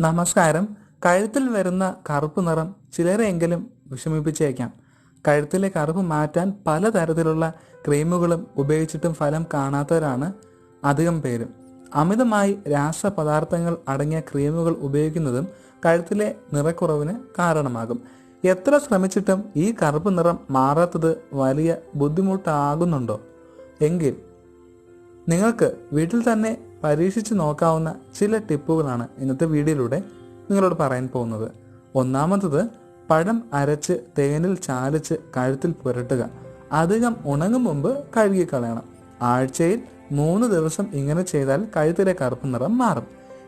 നമസ്കാരം. കഴുത്തിൽ വരുന്ന കറുപ്പ് നിറം ചിലരെയെങ്കിലും വിഷമിപ്പിച്ചേക്കാം. കഴുത്തിലെ കറുപ്പ് മാറ്റാൻ പലതരത്തിലുള്ള ക്രീമുകളും ഉപയോഗിച്ചിട്ടും ഫലം കാണാത്തവരാണ് അധികം പേരും. അമിതമായി രാസപദാർത്ഥങ്ങൾ അടങ്ങിയ ക്രീമുകൾ ഉപയോഗിക്കുന്നതും കഴുത്തിലെ നിറക്കുറവിന് കാരണമാകും. എത്ര ശ്രമിച്ചിട്ടും ഈ കറുപ്പ് നിറം മാറാത്തത് വലിയ ബുദ്ധിമുട്ടാകുന്നുണ്ടോ? എങ്കിൽ നിങ്ങൾക്ക് വീട്ടിൽ തന്നെ പരീക്ഷിച്ച് നോക്കാവുന്ന ചില ടിപ്പുകളാണ് ഇന്നത്തെ വീഡിയോയിലൂടെ നിങ്ങളോട് പറയാൻ പോകുന്നത്. ഒന്നാമത്തത് പഴം അരച്ച് തേനിൽ ചാലിച്ച് കഴുത്തിൽ പുരട്ടുക. അധികം ഉണങ്ങും മുമ്പ് കഴുകിക്കളയണം. ആഴ്ചയിൽ മൂന്ന് ദിവസം ഇങ്ങനെ ചെയ്താൽ കഴുത്തിലെ കറുപ്പ് നിറം മാറും.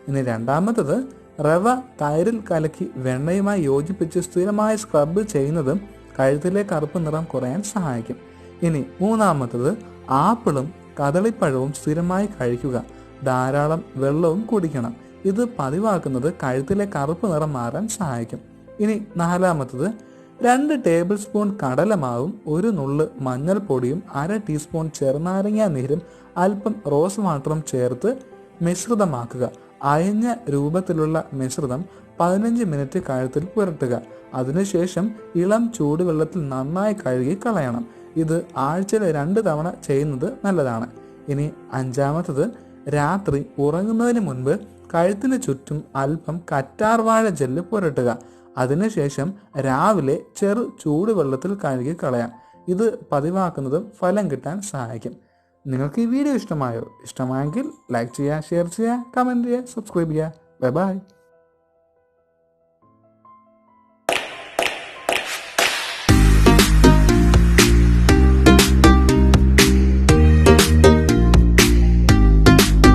ഇനി രണ്ടാമത്തത് റവ തൈരിൽ കലക്കി വെണ്ണയുമായി യോജിപ്പിച്ച് സ്ഥിരമായി സ്ക്രബ് ചെയ്യുന്നതും കഴുത്തിലെ കറുപ്പ് നിറം കുറയാൻ സഹായിക്കും. ഇനി മൂന്നാമത്തത് ആപ്പിളും കദളിപ്പഴവും സ്ഥിരമായി കഴിക്കുക ധാരാളം വെള്ളവും കുടിക്കണം. ഇത് പതിവാക്കുന്നത് കഴുത്തിലെ കറുപ്പ് നിറം മാറാൻ സഹായിക്കും. ഇനി നാലാമത്തത് രണ്ട് ടേബിൾ സ്പൂൺ കടലമാവും ഒരു നുള്ള് മഞ്ഞൾപ്പൊടിയും അര ടീസ്പൂൺ ചെറുനാരങ്ങ നീരും അല്പം റോസ് വാട്ടറും ചേർത്ത് മിശ്രിതമാക്കുക. അയഞ്ഞ രൂപത്തിലുള്ള മിശ്രിതം പതിനഞ്ച് മിനിറ്റ് കഴുത്തിൽ പുരട്ടുക. അതിനുശേഷം ഇളം ചൂടുവെള്ളത്തിൽ നന്നായി കഴുകി കളയണം. ഇത് ആഴ്ചയിൽ രണ്ട് തവണ ചെയ്യുന്നത് നല്ലതാണ്. ഇനി അഞ്ചാമത്തത് രാത്രി ഉറങ്ങുന്നതിന് മുൻപ് കഴുത്തിന് ചുറ്റും അല്പം കറ്റാർവാഴ ജെല്ല് പുരട്ടുക. അതിനുശേഷം രാവിലെ ചെറു ചൂടുവെള്ളത്തിൽ കഴുകി കളയാം. ഇത് പതിവാക്കുന്നതും ഫലം കിട്ടാൻ സഹായിക്കും. നിങ്ങൾക്ക് ഈ വീഡിയോ ഇഷ്ടമായോ? ഇഷ്ടമായെങ്കിൽ ലൈക്ക് ചെയ്യുക ഷെയർ ചെയ്യുക കമന്റ് ചെയ്യുക സബ്സ്ക്രൈബ് ചെയ്യുക. Bye bye.